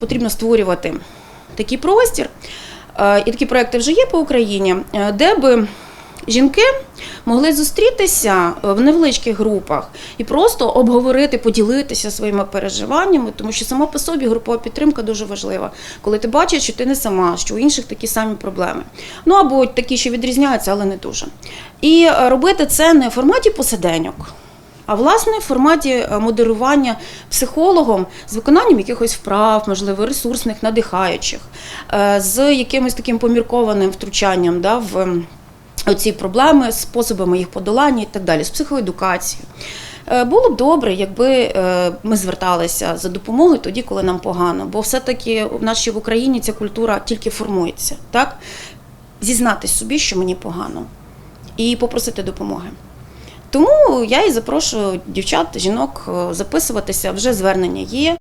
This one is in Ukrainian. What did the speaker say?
Потрібно створювати такий простір, е, і такі проекти вже є по Україні, е, де би жінки могли зустрітися е, в невеличких групах і просто обговорити, поділитися своїми переживаннями, тому що сама по собі групова підтримка дуже важлива, коли ти бачиш, що ти не сама, що у інших такі самі проблеми. Ну або такі, що відрізняються, але не дуже. І робити це не в форматі посиденьок. А власне в форматі е, модерування психологом з виконанням якихось вправ, можливо, ресурсних, надихаючих, е, з якимось таким поміркованим втручанням да, в оці проблеми, способами їх подолання і так далі, з психоедукацією. Е, Було б добре, якби ми зверталися за допомогою тоді, коли нам погано, бо все-таки в ще в Україні ця культура тільки формується, так? Зізнатись собі, що мені погано, і попросити допомоги. Тому я і запрошую дівчат, жінок е, записуватися. Вже звернення є.